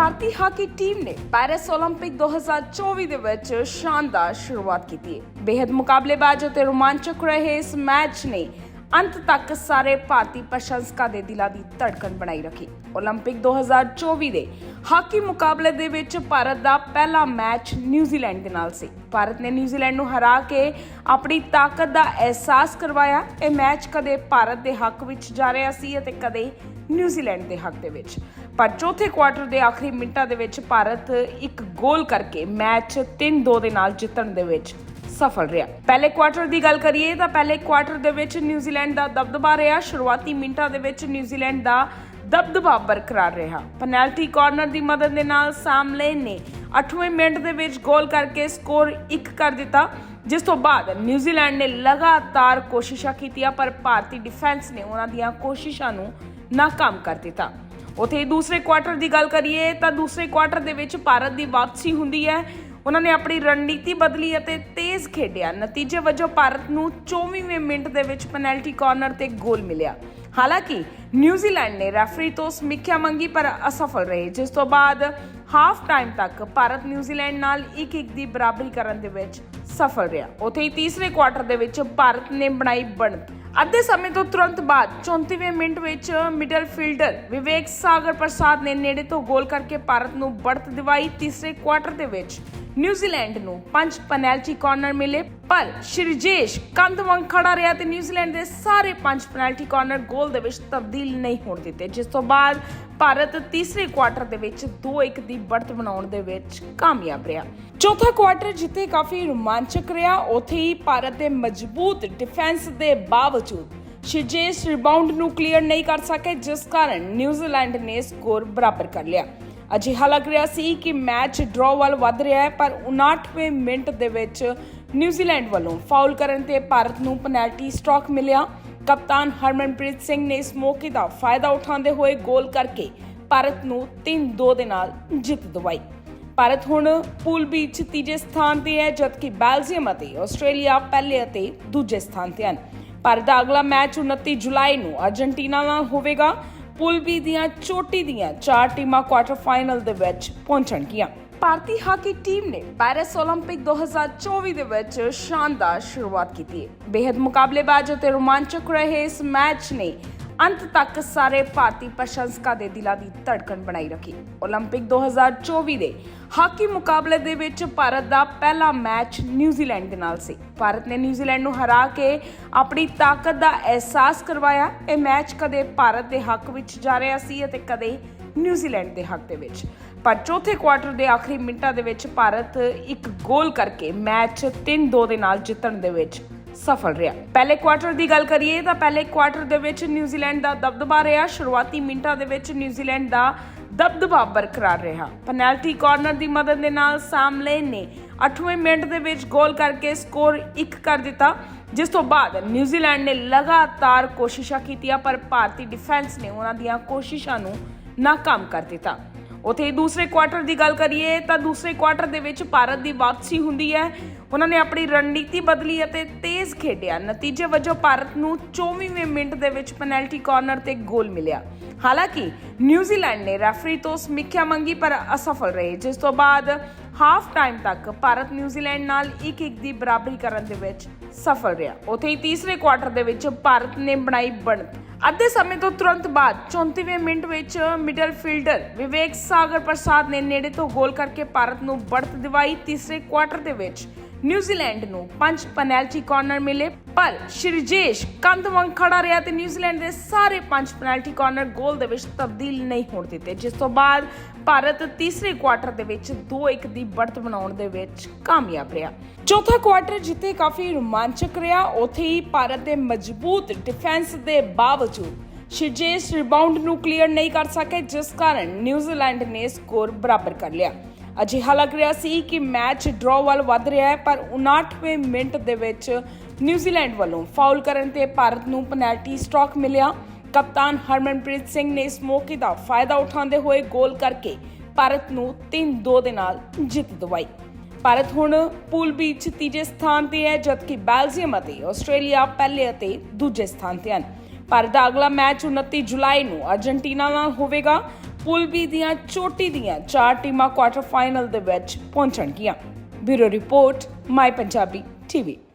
ਭਾਰਤੀ hockey team ਨੇ Paris 올림픽 2024 ਦੇ ਵਿੱਚ ਸ਼ਾਨਦਾਰ ਸ਼ੁਰੂਆਤ ਕੀਤੀ ਹੈ। ਬੇहद ਮੁਕਾਬਲੇਬਾਜ਼ ਅਤੇ ਰੋਮਾਂਚਕ ਰਹੇ ਇਸ ਮੈਚ ਨੇ ਅੰਤ ਤੱਕ ਸਾਰੇ ਭਾਰਤੀ ਪ੍ਰਸ਼ੰਸਕਾਂ ਦੇ ਦਿਲਾਂ ਦੀ ਧੜਕਣ ਬਣਾਈ ਰੱਖੀ। 올림픽 2024 ਦੇ ਹਾਕੀ ਮੁਕਾਬਲੇ ਦੇ ਵਿੱਚ ਭਾਰਤ ਦਾ ਪਹਿਲਾ ਮੈਚ ਨਿਊਜ਼ੀਲੈਂਡ ਦੇ ਨਾਲ ਸੀ। ਭਾਰਤ ਨੇ ਨਿਊਜ਼ੀਲੈਂਡ ਨੂੰ ਹਰਾ ਕੇ ਆਪਣੀ ਤਾਕਤ ਦਾ ਅਹਿਸਾਸ ਕਰਵਾਇਆ। ਇਹ ਮੈਚ ਕਦੇ ਭਾਰਤ ਦੇ ਹੱਕ ਵਿੱਚ ਜਾ ਰਿਹਾ ਸੀ ਅਤੇ ਕਦੇ ਨਿਊਜ਼ੀਲੈਂਡ ਦੇ ਹੱਕ ਦੇ ਵਿੱਚ। ਪਰ ਚੌਥੇ ਕੁਆਰਟਰ ਦੇ ਆਖਰੀ ਮਿੰਟਾਂ ਦੇ ਵਿੱਚ ਭਾਰਤ ਇੱਕ ਗੋਲ ਕਰਕੇ ਮੈਚ 3-2 ਦੇ ਨਾਲ ਜਿੱਤਣ ਦੇ ਵਿੱਚ ਸਫਲ ਰਿਹਾ। ਪਹਿਲੇ ਕੁਆਰਟਰ ਦੀ ਗੱਲ ਕਰੀਏ ਤਾਂ ਪਹਿਲੇ ਕੁਆਰਟਰ ਦੇ ਵਿੱਚ ਨਿਊਜ਼ੀਲੈਂਡ ਦਾ ਦਬਦਬਾ ਰਿਹਾ। ਸ਼ੁਰੂਆਤੀ ਮਿੰਟਾਂ ਦੇ ਵਿੱਚ ਨਿਊਜ਼ੀਲੈਂਡ ਦਾ ਦਬਦਬਾ ਬਰਕਰਾਰ ਰਿਹਾ। ਪੈਨਲਟੀ ਕਾਰਨਰ ਦੀ ਮਦਦ ਦੇ ਨਾਲ ਸਾਮਲੇਨ ਨੇ 8ਵੇਂ ਮਿੰਟ ਦੇ ਵਿੱਚ ਗੋਲ ਕਰਕੇ ਸਕੋਰ 1 ਕਰ ਦਿੱਤਾ। ਜਿਸ ਤੋਂ ਬਾਅਦ ਨਿਊਜ਼ੀਲੈਂਡ ਨੇ ਲਗਾਤਾਰ ਕੋਸ਼ਿਸ਼ਾਂ ਕੀਤੀਆਂ, ਪਰ ਭਾਰਤੀ ਡਿਫੈਂਸ ਨੇ ਉਹਨਾਂ ਦੀਆਂ ਕੋਸ਼ਿਸ਼ਾਂ ਨੂੰ ਨਾਕਾਮ ਕਰ ਦਿੱਤਾ। ਉਥੇ ਦੂਸਰੇ ਕੁਆਟਰ ਦੀ ਗੱਲ ਕਰੀਏ ਤਾਂ ਦੂਸਰੇ ਕੁਆਟਰ ਦੇ ਵਿੱਚ ਭਾਰਤ ਦੀ ਵਾਪਸੀ ਹੁੰਦੀ ਹੈ। ਉਹਨਾਂ ਨੇ ਆਪਣੀ ਰਣਨੀਤੀ ਬਦਲੀ ਅਤੇ ਤੇਜ਼ ਖੇਡਿਆ। ਨਤੀਜੇ ਵਜੋਂ ਭਾਰਤ ਨੂੰ 24ਵੇਂ ਮਿੰਟ ਦੇ ਵਿੱਚ ਪੈਨਲਟੀ ਕਾਰਨਰ ਤੇ ਗੋਲ ਮਿਲਿਆ। ਹਾਲਾਂਕਿ ਨਿਊਜ਼ੀਲੈਂਡ ਨੇ ਰੈਫਰੀ ਤੋਂ ਸਮੀਖਿਆ ਮੰਗੀ ਪਰ ਅਸਫਲ ਰਹੇ। ਜਿਸ ਤੋਂ ਬਾਅਦ ਹਾਫ ਟਾਈਮ ਤੱਕ ਭਾਰਤ ਨਿਊਜ਼ੀਲੈਂਡ ਨਾਲ 1-1 ਦੀ ਬਰਾਬਰੀ ਕਰਨ ਦੇ ਵਿੱਚ ਸਫਲ ਰਿਹਾ। ਉਥੇ ਹੀ ਤੀਸਰੇ ਕੁਆਟਰ ਦੇ ਵਿੱਚ ਭਾਰਤ ਨੇ ਬਣਾਈ ਬਣਤ। ਅੱਧੇ ਸਮੇਂ ਤੋਂ ਤੁਰੰਤ ਬਾਅਦ 34ਵੇਂ ਮਿੰਟ ਵਿੱਚ ਮਿਡਲ ਫੀਲਡਰ ਵਿਵੇਕ ਸਾਗਰ ਪ੍ਰਸਾਦ ਨੇ ਨੇੜੇ ਤੋਂ ਗੋਲ ਕਰਕੇ ਭਾਰਤ ਨੂੰ ਬੜਤ ਦਿਵਾਈ ਤੀਸਰੇ ਕੁਆਰਟਰ ਦੇ ਵਿੱਚ। ਨਿਊਜ਼ੀਲੈਂਡ ਨੂੰ ਪੰਜ ਪੈਨਲਟੀ ਕਾਰਨਰ ਮਿਲੇ, ਪਰ ਸ਼੍ਰੀਜੇਸ਼ ਕੰਧ ਵਾਂਗ ਖੜਾ ਰਿਹਾ ਤੇ ਨਿਊਜ਼ੀਲੈਂਡ ਦੇ ਸਾਰੇ ਪੰਜ ਪੈਨਲਟੀ ਕਾਰਨਰ ਗੋਲ ਦੇ ਵਿੱਚ ਤਬਦੀਲ ਨਹੀਂ ਹੋਣ ਦਿੱਤੇ। ਜਿਸ ਤੋਂ ਬਾਅਦ ਭਾਰਤ ਤੀਸਰੇ ਕੁਆਰਟਰ ਦੇ ਵਿੱਚ 2-1 ਦੀ ਬੜਤ ਬਣਾਉਣ ਦੇ ਵਿੱਚ ਕਾਮਯਾਬ ਰਿਹਾ। ਚੌਥਾ ਕੁਆਰਟਰ ਜਿੱਥੇ ਕਾਫੀ ਰੋਮਾਂਚਕ ਰਿਹਾ, ਉੱਥੇ ਹੀ ਭਾਰਤ ਦੇ ਮਜ਼ਬੂਤ ਡਿਫੈਂਸ ਦੇ ਬਾਵਜੂਦ ਸ਼ਿਜੇਸ਼ ਰਿਬਾਉਂਡ ਨੂੰ ਕਲੀਅਰ ਨਹੀਂ ਕਰ ਸਕੇ, ਜਿਸ ਕਾਰਨ ਨਿਊਜ਼ੀਲੈਂਡ ਨੇ ਸਕੋਰ ਬਰਾਬਰ ਕਰ ਲਿਆ। ਅਜਿਹਾ ਲੱਗ ਰਿਹਾ ਸੀ ਕਿ ਮੈਚ ਡਰਾਅ ਵੱਲ ਵੱਧ ਰਿਹਾ ਹੈ, ਪਰ 59ਵੇਂ ਮਿੰਟ ਦੇ ਵਿੱਚ ਨਿਊਜ਼ੀਲੈਂਡ ਵੱਲੋਂ ਫਾਉਲ ਕਰਨ ਤੇ ਭਾਰਤ ਨੂੰ ਪੈਨਲਟੀ ਸਟ੍ਰੋਕ ਮਿਲਿਆ। ਕਪਤਾਨ ਹਰਮਨਪ੍ਰੀਤ ਸਿੰਘ ਨੇ ਇਸ ਮੌਕੇ ਦਾ ਫਾਇਦਾ ਉਠਾਉਂਦੇ ਹੋਏ ਗੋਲ ਕਰਕੇ ਭਾਰਤ ਨੂੰ 3-2 ਦੇ ਨਾਲ ਜਿੱਤ ਦਵਾਈ। ਭਾਰਤ ਹੁਣ ਪੂਲ ਬੀ 'ਚ ਤੀਜੇ ਸਥਾਨ ਤੇ ਹੈ, ਜਦਕਿ ਬੈਲਜੀਅਮ ਅਤੇ ਆਸਟ੍ਰੇਲੀਆ ਪਹਿਲੇ ਅਤੇ ਦੂਜੇ ਸਥਾਨ ਤੇ ਹਨ। ਭਾਰਤ ਦਾ ਅਗਲਾ ਮੈਚ 29 ਜੁਲਾਈ ਨੂੰ ਅਰਜنٹੀਨਾ ਨਾਲ ਹੋਵੇਗਾ। ਪੁਲਬੀ ਦੀਆਂ ਚੋਟੀ ਦੀਆਂ ਚਾਰ ਟੀਮਾਂ ਕੁਆਟਰ ਫਾਈਨਲ ਦੇ ਵਿੱਚ ਪਹੁੰਚਣਗੀਆਂ ਭਾਰਤੀ ਹਾਕੀ ਟੀਮ ਨੇ ਪੈਰਿਸ 올림픽 2024 ਦੇ ਵਿੱਚ ਸ਼ਾਨਦਾਰ ਸ਼ੁਰੂਆਤ ਕੀਤੀ ਹੈ। ਬੇहद ਮੁਕਾਬਲੇਬਾਜ਼ ਅਤੇ ਰੋਮਾਂਚਕ ਰਹੇ ਇਸ ਮੈਚ ਨੇ ਅੰਤ ਤੱਕ ਸਾਰੇ ਭਾਰਤੀ ਪ੍ਰਸ਼ੰਸਕਾਂ ਦੇ ਦਿਲਾਂ ਦੀ ਧੜਕਣ ਬਣਾਈ ਰੱਖੀ 올림픽 2024 ਦੇ ਹਾਕੀ ਮੁਕਾਬਲੇ ਦੇ ਵਿੱਚ ਭਾਰਤ ਦਾ ਪਹਿਲਾ ਮੈਚ ਨਿਊਜ਼ੀਲੈਂਡ ਦੇ ਨਾਲ ਸੀ ਭਾਰਤ ਨੇ ਨਿਊਜ਼ੀਲੈਂਡ ਨੂੰ ਹਰਾ ਕੇ ਆਪਣੀ ਤਾਕਤ ਦਾ ਅਹਿਸਾਸ ਕਰਵਾਇਆ ਇਹ ਮੈਚ ਕਦੇ ਭਾਰਤ ਦੇ ਹੱਕ ਵਿੱਚ ਜਾ ਰਿਹਾ ਸੀ ਅਤੇ ਕਦੇ ਨਿਊਜ਼ੀਲੈਂਡ ਦੇ ਹੱਕ ਦੇ ਵਿੱਚ ਪਰ ਚੌਥੇ ਕੁਆਰਟਰ ਦੇ ਆਖਰੀ ਮਿੰਟਾਂ ਦੇ ਵਿੱਚ ਭਾਰਤ ਇੱਕ ਗੋਲ ਕਰਕੇ ਮੈਚ 3-2 ਦੇ ਨਾਲ ਜਿੱਤਣ ਦੇ ਵਿੱਚ ਸਫਲ ਰਿਹਾ। ਪਹਿਲੇ ਕੁਆਟਰ ਦੀ ਗੱਲ ਕਰੀਏ ਤਾਂ ਪਹਿਲੇ ਕੁਆਟਰ ਦੇ ਵਿੱਚ ਨਿਊਜ਼ੀਲੈਂਡ ਦਾ ਦਬਦਬਾ ਰਿਹਾ। ਸ਼ੁਰੂਆਤੀ ਮਿੰਟਾਂ ਦੇ ਵਿੱਚ ਨਿਊਜ਼ੀਲੈਂਡ ਦਾ ਦਬਦਬਾ ਬਰਕਰਾਰ ਰਿਹਾ। ਪੈਨਲਟੀ ਕਾਰਨਰ ਦੀ ਮਦਦ ਦੇ ਨਾਲ ਸਾਮਲੇਨ ਨੇ 8ਵੇਂ ਮਿੰਟ ਦੇ ਵਿੱਚ ਗੋਲ ਕਰਕੇ ਸਕੋਰ 1 ਕਰ ਦਿੱਤਾ, ਜਿਸ ਤੋਂ ਬਾਅਦ ਨਿਊਜ਼ੀਲੈਂਡ ਨੇ ਲਗਾਤਾਰ ਕੋਸ਼ਿਸ਼ਾਂ ਕੀਤੀਆਂ, ਪਰ ਭਾਰਤੀ ਡਿਫੈਂਸ ਨੇ ਉਹਨਾਂ ਦੀਆਂ ਕੋਸ਼ਿਸ਼ਾਂ ਨੂੰ ਨਾਕਾਮ ਕਰ ਦਿੱਤਾ। ਉਥੇ ਦੂਸਰੇ ਕੁਆਟਰ ਦੀ ਗੱਲ ਕਰੀਏ ਤਾਂ ਦੂਸਰੇ ਕੁਆਟਰ ਦੇ ਵਿੱਚ ਭਾਰਤ ਦੀ ਵਾਪਸੀ ਹੁੰਦੀ ਹੈ। ਉਹਨਾਂ ਨੇ ਆਪਣੀ ਰਣਨੀਤੀ ਬਦਲੀ ਅਤੇ ਤੇਜ਼ ਖੇਡਿਆ। ਨਤੀਜੇ ਵਜੋਂ ਭਾਰਤ ਨੂੰ 24ਵੇਂ ਮਿੰਟ ਦੇ ਵਿੱਚ ਪੈਨਲਟੀ ਕਾਰਨਰ ਤੇ ਗੋਲ ਮਿਲਿਆ। ਹਾਲਾਂਕਿ ਨਿਊਜ਼ੀਲੈਂਡ ਨੇ ਰੈਫਰੀ ਤੋਂ ਸਮੀਖਿਆ ਮੰਗੀ ਪਰ ਅਸਫਲ ਰਹੇ, ਜਿਸ ਤੋਂ ਬਾਅਦ ਹਾਫ ਟਾਈਮ ਤੱਕ ਭਾਰਤ ਨਿਊਜ਼ੀਲੈਂਡ ਨਾਲ 1-1 ਦੀ ਬਰਾਬਰੀ ਕਰਨ ਦੇ ਵਿੱਚ ਸਫਲ ਰਿਹਾ। ਉਥੇ ਹੀ ਤੀਸਰੇ ਕੁਆਟਰ ਦੇ ਵਿੱਚ ਭਾਰਤ ਨੇ ਬਣਾਈ ਬਣਤ। ਅੱਧੇ ਸਮੇਂ ਤੋਂ ਤੁਰੰਤ ਬਾਅਦ 34ਵੇਂ ਮਿੰਟ ਵਿੱਚ ਮਿਡਲ ਫੀਲਡਰ ਵਿਵੇਕ ਸਾਗਰ ਪ੍ਰਸਾਦ ਨੇ ਨੇੜੇ ਤੋਂ ਗੋਲ ਕਰਕੇ ਭਾਰਤ ਨੂੰ ਬੜਤ ਦਿਵਾਈ ਤੀਸਰੇ ਕੁਆਰਟਰ ਦੇ ਵਿੱਚ ਨਿਊਜ਼ੀਲੈਂਡ ਨੂੰ ਪੰਜ ਪੈਨਲਟੀ ਕਾਰਨਰ ਮਿਲੇ, ਪਰ ਸ਼੍ਰੀਜੇਸ਼ ਕੰਧ ਵਾਂਗ ਖੜਾ ਰਿਹਾ ਤੇ ਨਿਊਜ਼ੀਲੈਂਡ ਦੇ ਸਾਰੇ ਪੰਜ ਪੈਨਲਟੀ ਕਾਰਨਰ ਗੋਲ ਦੇ ਵਿੱਚ ਤਬਦੀਲ ਨਹੀਂ ਹੋਣ ਦਿੱਤੇ। ਜਿਸ ਤੋਂ ਬਾਅਦ ਭਾਰਤ ਤੀਸਰੇ ਕੁਆਰਟਰ ਦੇ ਵਿੱਚ 2-1 ਦੀ ਬੜਤ ਬਣਾਉਣ ਦੇ ਵਿੱਚ ਕਾਮਯਾਬ ਰਿਹਾ। ਚੌਥਾ ਕੁਆਟਰ ਜਿੱਥੇ ਕਾਫੀ ਰੋਮਾਂਚਕ ਰਿਹਾ, ਉੱਥੇ ਹੀ ਭਾਰਤ ਦੇ ਮਜ਼ਬੂਤ ਡਿਫੈਂਸ ਦੇ ਬਾਵਜੂਦ ਸ਼ਿਜੇਸ਼ ਰਿਬਾਉਂਡ ਨੂੰ ਕਲੀਅਰ ਨਹੀਂ ਕਰ ਸਕੇ, ਜਿਸ ਕਾਰਨ ਨਿਊਜ਼ੀਲੈਂਡ ਨੇ ਸਕੋਰ ਬਰਾਬਰ ਕਰ ਲਿਆ। ਅਜਿਹਾ ਲੱਗ ਰਿਹਾ ਸੀ ਕਿ ਮੈਚ ਡਰਾਅ ਵੱਲ ਵੱਧ ਰਿਹਾ ਹੈ, ਪਰ 59ਵੇਂ ਮਿੰਟ ਦੇ ਵਿੱਚ ਨਿਊਜ਼ੀਲੈਂਡ ਵੱਲੋਂ ਫਾਊਲ ਕਰਨ ਤੇ ਭਾਰਤ ਨੂੰ ਪੈਨਲਟੀ ਸਟ੍ਰੋਕ ਮਿਲਿਆ। ਕਪਤਾਨ ਹਰਮਨਪ੍ਰੀਤ ਸਿੰਘ ਨੇ ਇਸ ਮੌਕੇ ਦਾ ਫਾਇਦਾ ਉਠਾਉਂਦੇ ਹੋਏ ਗੋਲ ਕਰਕੇ ਭਾਰਤ ਨੂੰ 3-2 ਦੇ ਨਾਲ ਜਿੱਤ ਦਵਾਈ। ਭਾਰਤ ਹੁਣ ਪੂਲ ਬੀ 'ਚ ਤੀਜੇ ਸਥਾਨ ਤੇ ਹੈ, ਜਦਕਿ ਬੈਲਜੀਅਮ ਅਤੇ ਆਸਟ੍ਰੇਲੀਆ ਪਹਿਲੇ ਅਤੇ ਦੂਜੇ ਸਥਾਨ ਤੇ ਹਨ। ਭਾਰਤ ਦਾ ਅਗਲਾ ਮੈਚ 29 ਜੁਲਾਈ ਨੂੰ ਅਰਜنٹੀਨਾ ਨਾਲ ਹੋਵੇਗਾ। ਪੂਲ ਦੀਆਂ ਚੋਟੀ ਦੀਆਂ ਚਾਰ ਟੀਮਾਂ ਕੁਆਟਰ ਫਾਈਨਲ ਦੇ ਵਿੱਚ ਪਹੁੰਚਣਗੀਆਂ। Bureau report, my Punjabi TV